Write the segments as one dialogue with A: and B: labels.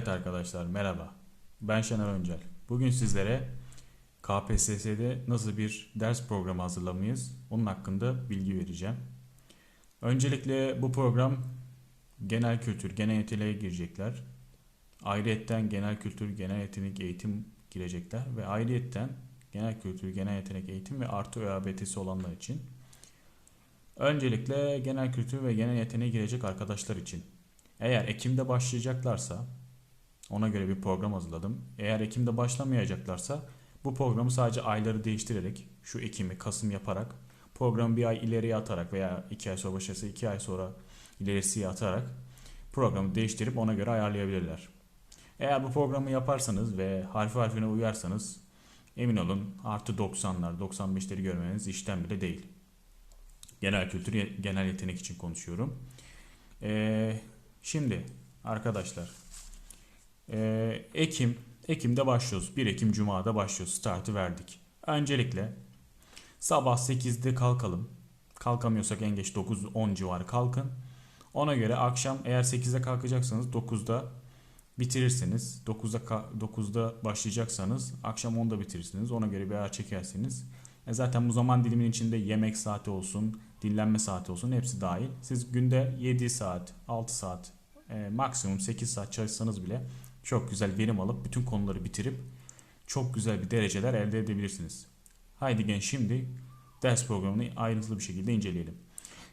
A: Evet arkadaşlar merhaba. Ben Şener Öncel. Bugün sizlere KPSS'de nasıl bir ders programı hazırlamayız onun hakkında bilgi vereceğim. Öncelikle bu program genel kültür, genel yeteneğe girecekler. Ayrıyetten genel kültür, genel yetenek eğitim girecekler ve ayrıyetten genel kültür, genel yetenek eğitim ve artı ÖABT'si olanlar için. Öncelikle genel kültür ve genel yeteneğe girecek arkadaşlar için. Eğer Ekim'de başlayacaklarsa ona göre bir program hazırladım. Eğer Ekim'de başlamayacaklarsa bu programı sadece ayları değiştirerek şu Ekim'i Kasım yaparak programı bir ay ileriye atarak veya iki ay sonra başlarsa iki ay sonra ilerisiye atarak programı değiştirip ona göre ayarlayabilirler. Eğer bu programı yaparsanız ve harfi harfine uyarsanız emin olun artı 90'lar 95'leri görmeniz işten bile değil. Genel kültür, genel yetenek için konuşuyorum. Ee, şimdi arkadaşlar ee, Ekim, Ekim'de başlıyoruz. 1 Ekim Cuma'da başlıyoruz. Startı verdik. Öncelikle sabah 8'de kalkalım. Kalkamıyorsak en geç 9-10 civarı kalkın. Ona göre akşam eğer 8'de kalkacaksanız 9'da bitirirsiniz. 9'da ka- 9'da başlayacaksanız akşam 10'da bitirirsiniz. Ona göre bir ayar çekersiniz. E zaten bu zaman dilimin içinde yemek saati olsun, dinlenme saati olsun hepsi dahil. Siz günde 7 saat, 6 saat, e, maksimum 8 saat çalışsanız bile çok güzel verim alıp bütün konuları bitirip çok güzel bir dereceler elde edebilirsiniz. Haydi genç şimdi ders programını ayrıntılı bir şekilde inceleyelim.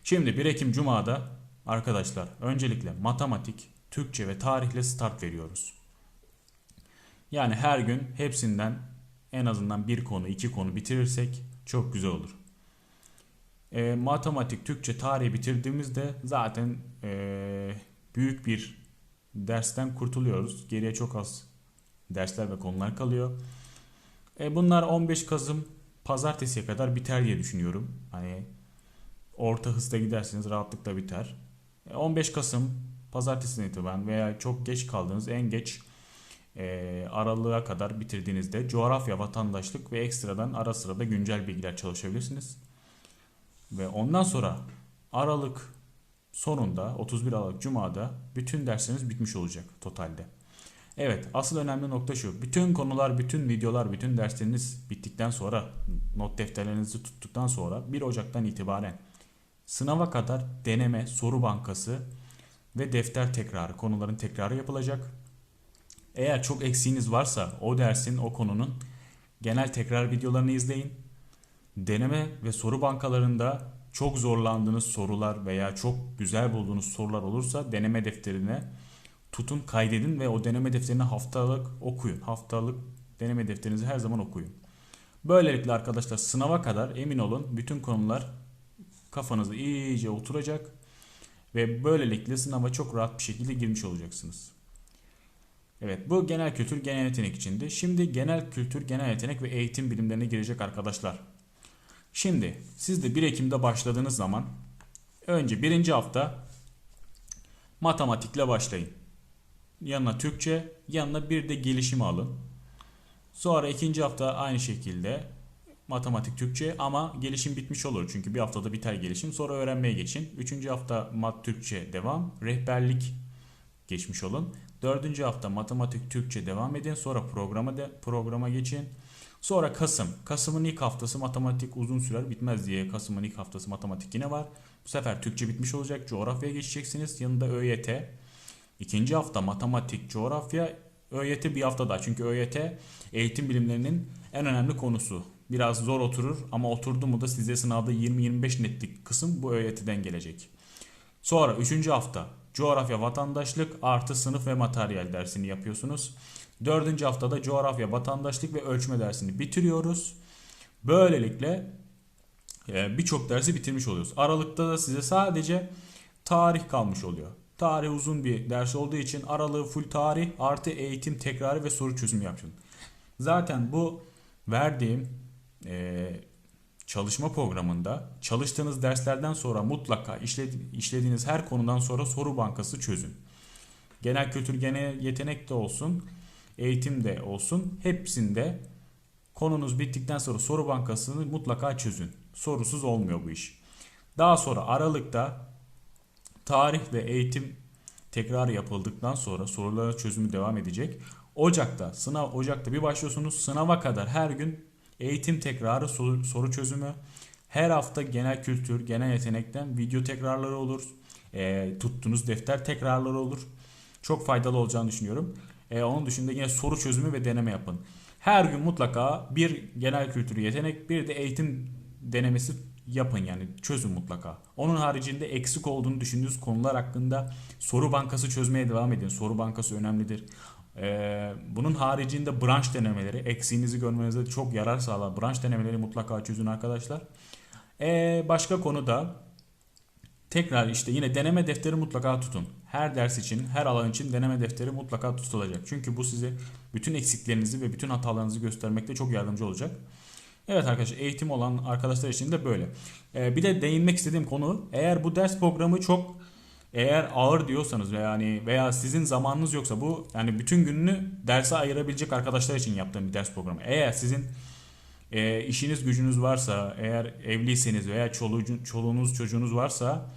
A: Şimdi 1 Ekim Cuma'da arkadaşlar öncelikle matematik, Türkçe ve tarihle start veriyoruz. Yani her gün hepsinden en azından bir konu, iki konu bitirirsek çok güzel olur. E, matematik, Türkçe, tarihi bitirdiğimizde zaten e, büyük bir dersten kurtuluyoruz. Geriye çok az dersler ve konular kalıyor. E, bunlar 15 Kasım pazartesiye kadar biter diye düşünüyorum. Hani orta hızda giderseniz rahatlıkla biter. E, 15 Kasım pazartesinden itibaren veya çok geç kaldığınız en geç e, aralığa kadar bitirdiğinizde coğrafya, vatandaşlık ve ekstradan ara sırada güncel bilgiler çalışabilirsiniz. Ve ondan sonra Aralık sonunda 31 Aralık Cuma'da bütün dersleriniz bitmiş olacak totalde. Evet asıl önemli nokta şu. Bütün konular, bütün videolar, bütün dersleriniz bittikten sonra not defterlerinizi tuttuktan sonra 1 Ocak'tan itibaren sınava kadar deneme, soru bankası ve defter tekrarı, konuların tekrarı yapılacak. Eğer çok eksiğiniz varsa o dersin, o konunun genel tekrar videolarını izleyin. Deneme ve soru bankalarında çok zorlandığınız sorular veya çok güzel bulduğunuz sorular olursa deneme defterine tutun, kaydedin ve o deneme defterini haftalık okuyun. Haftalık deneme defterinizi her zaman okuyun. Böylelikle arkadaşlar sınava kadar emin olun bütün konular kafanızda iyice oturacak ve böylelikle sınava çok rahat bir şekilde girmiş olacaksınız. Evet bu genel kültür genel yetenek içindi. Şimdi genel kültür genel yetenek ve eğitim bilimlerine girecek arkadaşlar. Şimdi siz de 1 Ekim'de başladığınız zaman önce birinci hafta matematikle başlayın. Yanına Türkçe, yanına bir de gelişimi alın. Sonra ikinci hafta aynı şekilde matematik Türkçe ama gelişim bitmiş olur. Çünkü bir haftada biter gelişim. Sonra öğrenmeye geçin. Üçüncü hafta mat Türkçe devam. Rehberlik geçmiş olun. Dördüncü hafta matematik Türkçe devam edin. Sonra programa de, programa geçin. Sonra Kasım. Kasım'ın ilk haftası matematik uzun sürer bitmez diye Kasım'ın ilk haftası matematik yine var. Bu sefer Türkçe bitmiş olacak. Coğrafyaya geçeceksiniz. Yanında ÖYT. İkinci hafta matematik, coğrafya, ÖYT bir hafta daha. Çünkü ÖYT eğitim bilimlerinin en önemli konusu. Biraz zor oturur ama oturdu mu da size sınavda 20-25 netlik kısım bu ÖYT'den gelecek. Sonra üçüncü hafta coğrafya, vatandaşlık artı sınıf ve materyal dersini yapıyorsunuz. Dördüncü haftada coğrafya, vatandaşlık ve ölçme dersini bitiriyoruz. Böylelikle e, birçok dersi bitirmiş oluyoruz. Aralıkta da size sadece tarih kalmış oluyor. Tarih uzun bir ders olduğu için aralığı full tarih artı eğitim tekrarı ve soru çözümü yapın. Zaten bu verdiğim e, çalışma programında çalıştığınız derslerden sonra mutlaka işlediğiniz her konudan sonra soru bankası çözün. Genel kültür, genel yetenek de olsun, eğitim de olsun hepsinde konunuz bittikten sonra soru bankasını mutlaka çözün. Sorusuz olmuyor bu iş. Daha sonra Aralık'ta tarih ve eğitim tekrar yapıldıktan sonra soruların çözümü devam edecek. Ocak'ta sınav Ocak'ta bir başlıyorsunuz. Sınava kadar her gün eğitim tekrarı soru, soru çözümü. Her hafta genel kültür, genel yetenekten video tekrarları olur. E, tuttuğunuz defter tekrarları olur. Çok faydalı olacağını düşünüyorum. E, onun dışında yine soru çözümü ve deneme yapın. Her gün mutlaka bir genel kültür yetenek, bir de eğitim denemesi yapın yani çözün mutlaka. Onun haricinde eksik olduğunu düşündüğünüz konular hakkında soru bankası çözmeye devam edin. Soru bankası önemlidir. Ee, bunun haricinde branş denemeleri eksiğinizi görmenize çok yarar sağlar. Branş denemeleri mutlaka çözün arkadaşlar. Ee, başka konuda tekrar işte yine deneme defteri mutlaka tutun. Her ders için, her alan için deneme defteri mutlaka tutulacak. Çünkü bu size bütün eksiklerinizi ve bütün hatalarınızı göstermekte çok yardımcı olacak. Evet arkadaşlar eğitim olan arkadaşlar için de böyle. Ee, bir de değinmek istediğim konu eğer bu ders programı çok eğer ağır diyorsanız veya yani veya sizin zamanınız yoksa bu yani bütün gününü derse ayırabilecek arkadaşlar için yaptığım bir ders programı. Eğer sizin e, işiniz gücünüz varsa, eğer evliyseniz veya çoluğun, çoluğunuz çocuğunuz varsa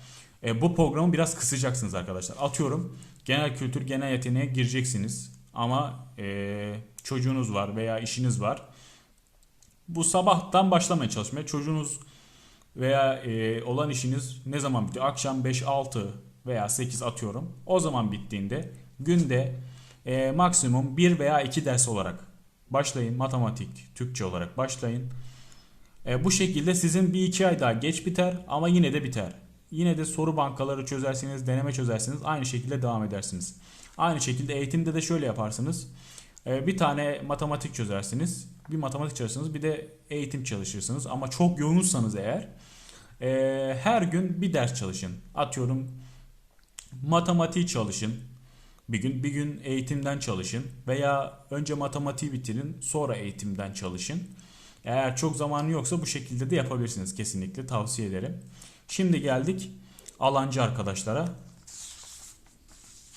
A: e, bu programı biraz kısacaksınız arkadaşlar. Atıyorum genel kültür, genel yeteneğe gireceksiniz ama e, çocuğunuz var veya işiniz var. Bu sabahtan başlamaya çalışmaya çocuğunuz veya e, olan işiniz ne zaman bitiyor? Akşam 5-6 veya 8 atıyorum. O zaman bittiğinde günde e, maksimum 1 veya 2 ders olarak başlayın. Matematik, Türkçe olarak başlayın. E, bu şekilde sizin bir iki ay daha geç biter ama yine de biter. Yine de soru bankaları çözersiniz, deneme çözersiniz. Aynı şekilde devam edersiniz. Aynı şekilde eğitimde de şöyle yaparsınız. E, bir tane matematik çözersiniz. Bir matematik çalışırsınız. Bir de eğitim çalışırsınız. Ama çok yoğunsanız eğer e, her gün bir ders çalışın. Atıyorum matematiği çalışın. Bir gün bir gün eğitimden çalışın veya önce matematiği bitirin sonra eğitimden çalışın. Eğer çok zamanı yoksa bu şekilde de yapabilirsiniz kesinlikle tavsiye ederim. Şimdi geldik alancı arkadaşlara.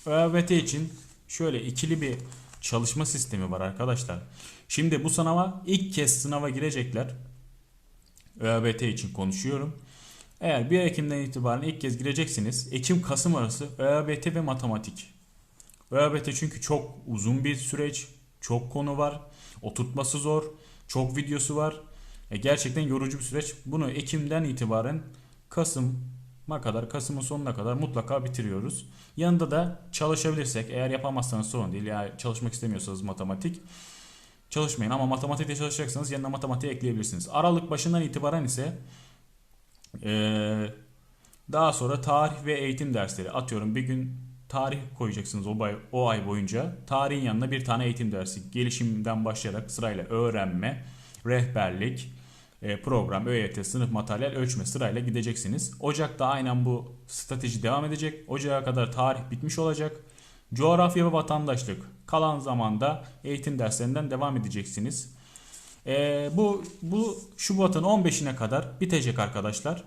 A: ÖBT için şöyle ikili bir çalışma sistemi var arkadaşlar. Şimdi bu sınava ilk kez sınava girecekler. ÖBT için konuşuyorum. Eğer 1 Ekim'den itibaren ilk kez gireceksiniz. Ekim-Kasım arası ÖBT ve matematik. ÖBT çünkü çok uzun bir süreç. Çok konu var. Oturtması zor. Çok videosu var. E gerçekten yorucu bir süreç. Bunu Ekim'den itibaren Kasım'a kadar, Kasım'ın sonuna kadar mutlaka bitiriyoruz. Yanında da çalışabilirsek, eğer yapamazsanız sorun değil. Yani çalışmak istemiyorsanız matematik çalışmayın ama matematikte çalışacaksanız yanına matematiği ekleyebilirsiniz. Aralık başından itibaren ise ee, daha sonra tarih ve eğitim dersleri atıyorum bir gün tarih koyacaksınız o, bay, o ay boyunca. Tarihin yanına bir tane eğitim dersi. Gelişimden başlayarak sırayla öğrenme, rehberlik, e, program, ÖYT, sınıf materyal, ölçme sırayla gideceksiniz. Ocak'ta aynen bu strateji devam edecek. Ocağa kadar tarih bitmiş olacak. Coğrafya ve vatandaşlık. Kalan zamanda eğitim derslerinden devam edeceksiniz. E, bu bu Şubat'ın 15'ine kadar bitecek arkadaşlar.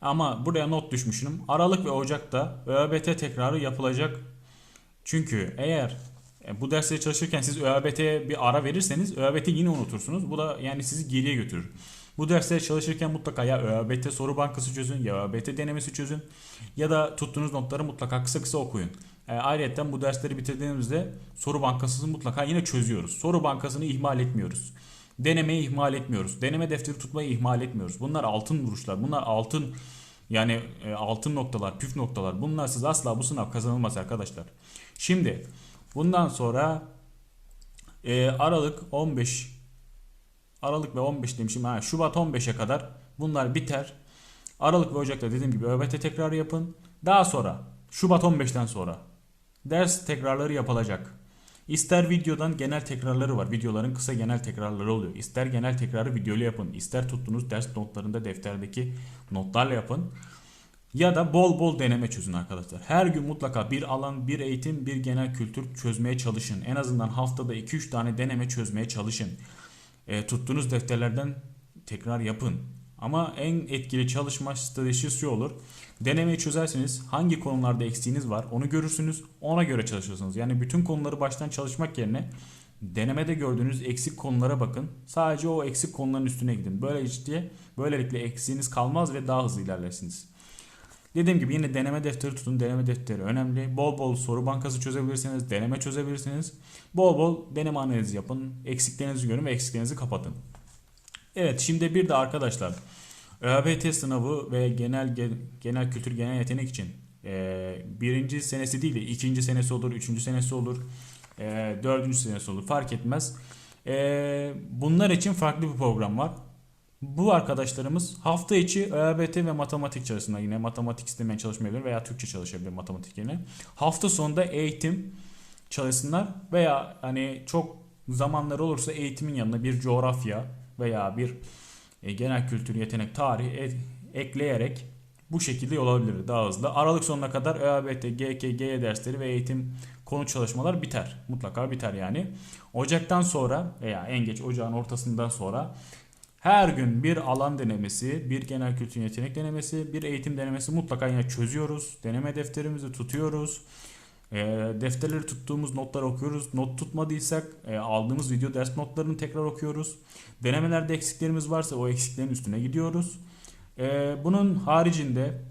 A: Ama buraya not düşmüşüm. Aralık ve Ocak'ta ÖABT tekrarı yapılacak. Çünkü eğer e, bu dersleri çalışırken siz ÖABT'ye bir ara verirseniz ÖABT'yi yine unutursunuz. Bu da yani sizi geriye götürür. Bu dersleri çalışırken mutlaka ya ÖABT soru bankası çözün ya ÖABT denemesi çözün ya da tuttuğunuz notları mutlaka kısa kısa okuyun. E, ayrıca bu dersleri bitirdiğimizde soru bankasını mutlaka yine çözüyoruz. Soru bankasını ihmal etmiyoruz. Denemeyi ihmal etmiyoruz. Deneme defteri tutmayı ihmal etmiyoruz. Bunlar altın vuruşlar. Bunlar altın yani e, altın noktalar, püf noktalar. Bunlarsız asla bu sınav kazanılmaz arkadaşlar. Şimdi bundan sonra e, Aralık 15 Aralık ve 15 demişim. Ha, Şubat 15'e kadar bunlar biter. Aralık ve Ocak'ta dediğim gibi ÖBT tekrarı yapın. Daha sonra Şubat 15'ten sonra ders tekrarları yapılacak. İster videodan genel tekrarları var. Videoların kısa genel tekrarları oluyor. İster genel tekrarı videolu yapın. İster tuttuğunuz ders notlarında defterdeki notlarla yapın. Ya da bol bol deneme çözün arkadaşlar. Her gün mutlaka bir alan, bir eğitim, bir genel kültür çözmeye çalışın. En azından haftada 2-3 tane deneme çözmeye çalışın. E, tuttuğunuz defterlerden tekrar yapın. Ama en etkili çalışma stratejisi şu olur. Denemeyi çözerseniz hangi konularda eksiğiniz var onu görürsünüz. Ona göre çalışırsınız. Yani bütün konuları baştan çalışmak yerine denemede gördüğünüz eksik konulara bakın. Sadece o eksik konuların üstüne gidin. Böylelikle, böylelikle eksiğiniz kalmaz ve daha hızlı ilerlersiniz. Dediğim gibi yine deneme defteri tutun. Deneme defteri önemli. Bol bol soru bankası çözebilirsiniz. Deneme çözebilirsiniz. Bol bol deneme analizi yapın. Eksiklerinizi görün ve eksiklerinizi kapatın. Evet şimdi bir de arkadaşlar ÖABT sınavı ve genel ge- genel kültür genel yetenek için e, birinci senesi değil de ikinci senesi olur, üçüncü senesi olur, e, dördüncü senesi olur fark etmez. E, bunlar için farklı bir program var. Bu arkadaşlarımız hafta içi ÖABT ve matematik çalışsınlar. Yine matematik istemeyen çalışmayabilir veya Türkçe çalışabilir matematik yerine. Hafta sonunda eğitim çalışsınlar veya hani çok zamanları olursa eğitimin yanına bir coğrafya veya bir e, genel kültür, yetenek, tarih e- ekleyerek bu şekilde yol alabilir daha hızlı. Aralık sonuna kadar ÖABT, GK, GE dersleri ve eğitim konu çalışmalar biter. Mutlaka biter yani. Ocaktan sonra veya en geç ocağın ortasından sonra her gün bir alan denemesi, bir genel kültür yetenek denemesi, bir eğitim denemesi mutlaka yine çözüyoruz. Deneme defterimizi tutuyoruz. E, defterleri tuttuğumuz notları okuyoruz. Not tutmadıysak e, aldığımız video ders notlarını tekrar okuyoruz. Denemelerde eksiklerimiz varsa o eksiklerin üstüne gidiyoruz. E, bunun haricinde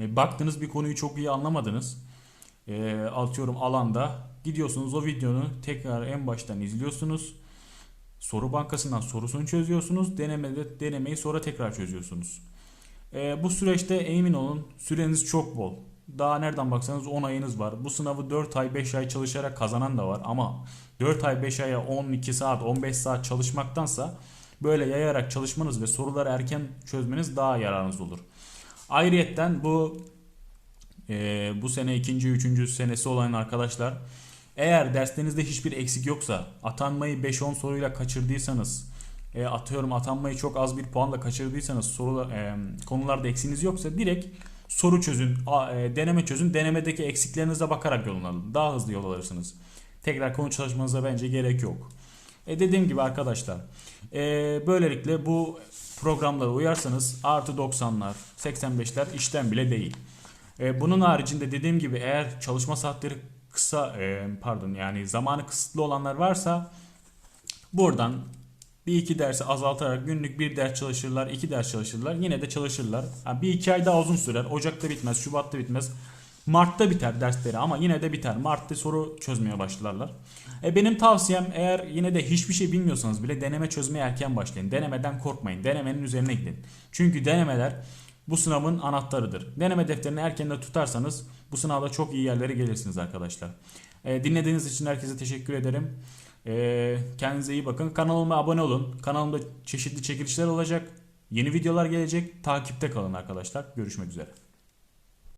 A: e, baktınız bir konuyu çok iyi anlamadınız. E, atıyorum alanda gidiyorsunuz o videonu tekrar en baştan izliyorsunuz. Soru bankasından sorusunu çözüyorsunuz. Denemede denemeyi sonra tekrar çözüyorsunuz. E, bu süreçte emin olun süreniz çok bol. Daha nereden baksanız 10 ayınız var. Bu sınavı 4 ay 5 ay çalışarak kazanan da var ama 4 ay 5 aya 12 saat 15 saat çalışmaktansa böyle yayarak çalışmanız ve soruları erken çözmeniz daha yararınız olur. Ayrıyetten bu e, bu sene ikinci, üçüncü senesi olan arkadaşlar eğer derslerinizde hiçbir eksik yoksa atanmayı 5-10 soruyla kaçırdıysanız e, atıyorum atanmayı çok az bir puanla kaçırdıysanız soru e, konularda eksiğiniz yoksa direkt soru çözün, e, deneme çözün. Denemedeki eksiklerinize bakarak yolun alın. Daha hızlı yol alırsınız. Tekrar konu çalışmanıza bence gerek yok. E dediğim gibi arkadaşlar e, böylelikle bu programlara uyarsanız artı 90'lar 85'ler işten bile değil. E, bunun haricinde dediğim gibi eğer çalışma saatleri kısa e, pardon yani zamanı kısıtlı olanlar varsa buradan bir iki dersi azaltarak günlük bir ders çalışırlar, iki ders çalışırlar. Yine de çalışırlar. Ha, bir iki ay daha uzun sürer. Ocak'ta bitmez, Şubat'ta bitmez. Mart'ta biter dersleri ama yine de biter. Mart'ta soru çözmeye başlarlar. E benim tavsiyem eğer yine de hiçbir şey bilmiyorsanız bile deneme çözmeye erken başlayın. Denemeden korkmayın. Denemenin üzerine gidin. Çünkü denemeler bu sınavın anahtarıdır. Deneme defterini erkenden tutarsanız bu sınavda çok iyi yerlere gelirsiniz arkadaşlar. E, dinlediğiniz için herkese teşekkür ederim. E, kendinize iyi bakın. Kanalıma abone olun. Kanalımda çeşitli çekilişler olacak. Yeni videolar gelecek. Takipte kalın arkadaşlar. Görüşmek üzere.